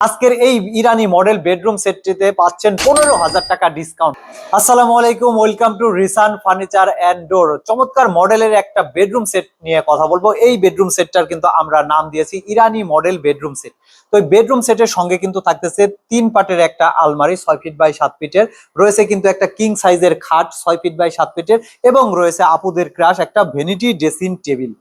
আজকের এই ইরানি model bedroom সেটটিতে পাচ্ছেন পনেরো হাজার টাকা ডিসকাউন্ট আসসালামু আলাইকুম welcome to Rishan furniture and door চমৎকার মডেলের একটা বেডরুম সেট নিয়ে কথা বলব। এই বেডরুম সেটটার কিন্তু আমরা নাম দিয়েছি ইরানি মডেল বেডরুম সেট তো এই বেডরুম সেটের সঙ্গে কিন্তু থাকতেছে তিন পাটের একটা আলমারি, ছয় ফিট বাই সাত ফিটের রয়েছে কিন্তু একটা কিং সাইজের খাট, ছয় ফিট বাই সাত ফিটের এবং রয়েছে আপুদের ক্রাশ একটা ভেনিটি ড্রেসিং টেবিল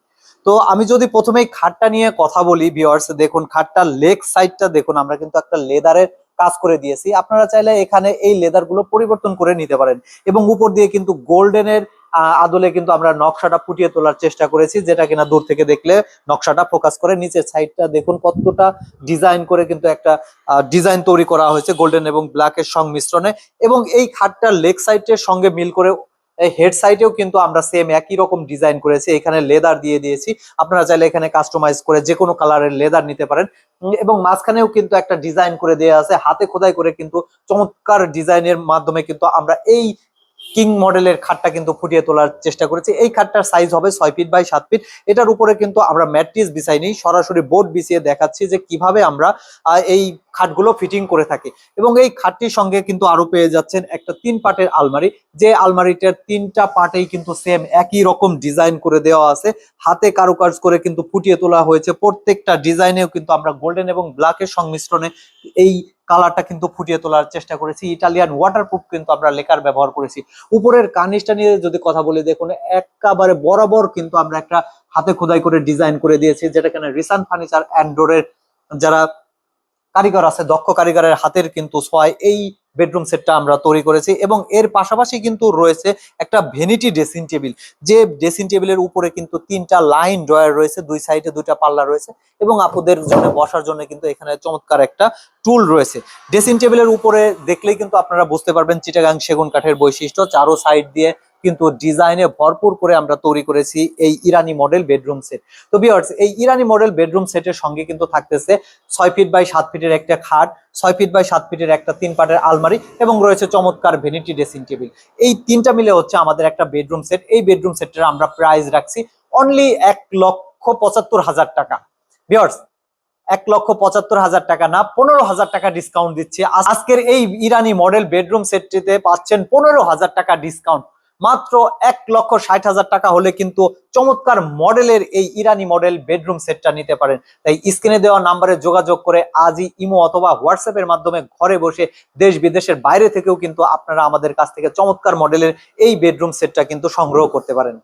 তো আমি যদি প্রথমেই খাটটা নিয়ে কথা বলি ভিউয়ার্স দেখুন খাটটার লেগ সাইডটা দেখুন, আমরা কিন্তু একটা লেদারের কাজ করে দিয়েছি। আপনারা চাইলে এখানে এই লেদারগুলো পরিবর্তন করে নিতে পারেন এবং উপর দিয়ে কিন্তু গোল্ডেনের আদলে কিন্তু আমরা নকশাটা ফুটিয়ে তোলার চেষ্টা করেছি, যেটা কিনা দূর থেকে দেখলে নকশাটা ফোকাস করে। নিচের সাইডটা দেখুন কতটা ডিজাইন করে কিন্তু একটা ডিজাইন তৈরি করা হয়েছে গোল্ডেন এবং ব্ল্যাকের সংমিশ্রণে। এবং এই খাটটার লেগ সাইডের সঙ্গে মিল করে এই হেড সাইডেও কিন্তু আমরা সেম একই রকম ডিজাইন করেছি। এখানে লেদার দিয়ে দিয়েছি। আপনারা চাইলে এখানে কাস্টমাইজ করে যে কোনো কালারের লেদার নিতে পারেন। এবং মাঝখানেও কিন্তু একটা ডিজাইন করে দেওয়া আছে। হাতে খোদাই করে কিন্তু চমৎকার ডিজাইনের মাধ্যমে কিন্তু আমরা এই কিং মডেলের খাটটা কিন্তু ফুটিয়ে তোলার চেষ্টা করেছি। এই খাটটার সাইজ হবে ছয় ফিট বাই সাত ফিট এটার উপরে কিন্তু আমরা ম্যাট্রিস বিছাই বিছাইনি সরাসরি বোর্ড বিছিয়ে দেখাচ্ছি যে কীভাবে আমরা এই খাটগুলো ফিটিং করে থাকে। এবং এই খাটটির সঙ্গে কিন্তু আরও পেয়ে যাচ্ছেন একটা তিন পাটের আলমারি। যে আলমারিটার তিনটা পার্টেই কিন্তু সেম একই রকম ডিজাইন করে দেওয়া আছে। হাতে কারুকাজ করে কিন্তু ফুটিয়ে তোলা হয়েছে। প্রত্যেকটা ডিজাইনেও কিন্তু আমরা গোল্ডেন এবং ব্ল্যাকের সংমিশ্রণে এই কালারটা কিন্তু ফুটিয়ে তোলার চেষ্টা করেছি। ইটালিয়ান ওয়াটারপ্রুফ কিন্তু আমরা লেকার ব্যবহার করেছি। উপরের কার্নিশটা নিয়ে যদি কথা বলি, দেখুন, একেবারে বরাবর কিন্তু আমরা একটা হাতে খোদাই করে ডিজাইন করে দিয়েছি, যেটা কেন রিসান ফার্নিচার অ্যান্ডোরের যারা কারিগর আছে, দক্ষ কারিগরের হাতের কিন্তু ছয় এই বেডরুম সেটটা আমরা তৈরি করেছি এবং এর পাশাপাশি কিন্তু রয়েছে একটা ভেনিটি ড্রেসিং টেবিল যে ড্রেসিং টেবিলের উপরে কিন্তু তিনটা লাইন ড্রয়ার রয়েছে, দুই সাইডে দুইটা পাল্লা রয়েছে এবং আপুদের জন্য, বসার জন্য কিন্তু এখানে চমৎকার একটা টুল রয়েছে। ড্রেসিং টেবিলের উপরে দেখলেই কিন্তু আপনারা বুঝতে পারবেন চিটাগাং সেগুন কাঠের বৈশিষ্ট্য, চারো সাইড দিয়ে কিন্তু ডিজাইনে ভরপুর করে আমরা তৈরি করেছি এই ইরানি মডেল বেডরুম সেট তো বিয়ার্স এই ইরানি মডেল বেডরুম সেটের সঙ্গে কিন্তু থাকতেছে ছয় ফিট বাই সাত ফিটের একটা খাট, ছয় ফিট বাই সাত ফিটের একটা তিন পাটের আলমারি এবং রয়েছে চমৎকার ভেনিটি ড্রেসিং টেবিল এই তিনটা মিলে হচ্ছে আমাদের একটা বেডরুম সেট এই বেডরুম সেটের আমরা প্রাইস রাখছি অনলি এক লক্ষ পঁচাত্তর হাজার টাকা। বিয়ার্স এক লক্ষ পঁচাত্তর হাজার টাকা না, পনেরো হাজার টাকা ডিসকাউন্ট দিচ্ছে। আজকের এই ইরানি মডেল বেডরুম সেটটিতে পাচ্ছেন পনেরো হাজার টাকা ডিসকাউন্ট মাত্র এক লক্ষ ষাট হাজার টাকা হলে কিন্তু চমৎকার মডেলের এই ইরানি মডেল বেডরুম সেটটা নিতে পারেন। তাই স্ক্রিনে দেওয়া নাম্বারে যোগাযোগ করে আজই ইমো অথবা হোয়াটসঅ্যাপের মাধ্যমে ঘরে বসে দেশ বিদেশের বাইরে থেকেও কিন্তু আপনারা আমাদের কাছ থেকে চমৎকার মডেলের এই বেডরুম সেটটা কিন্তু সংগ্রহ করতে পারেন।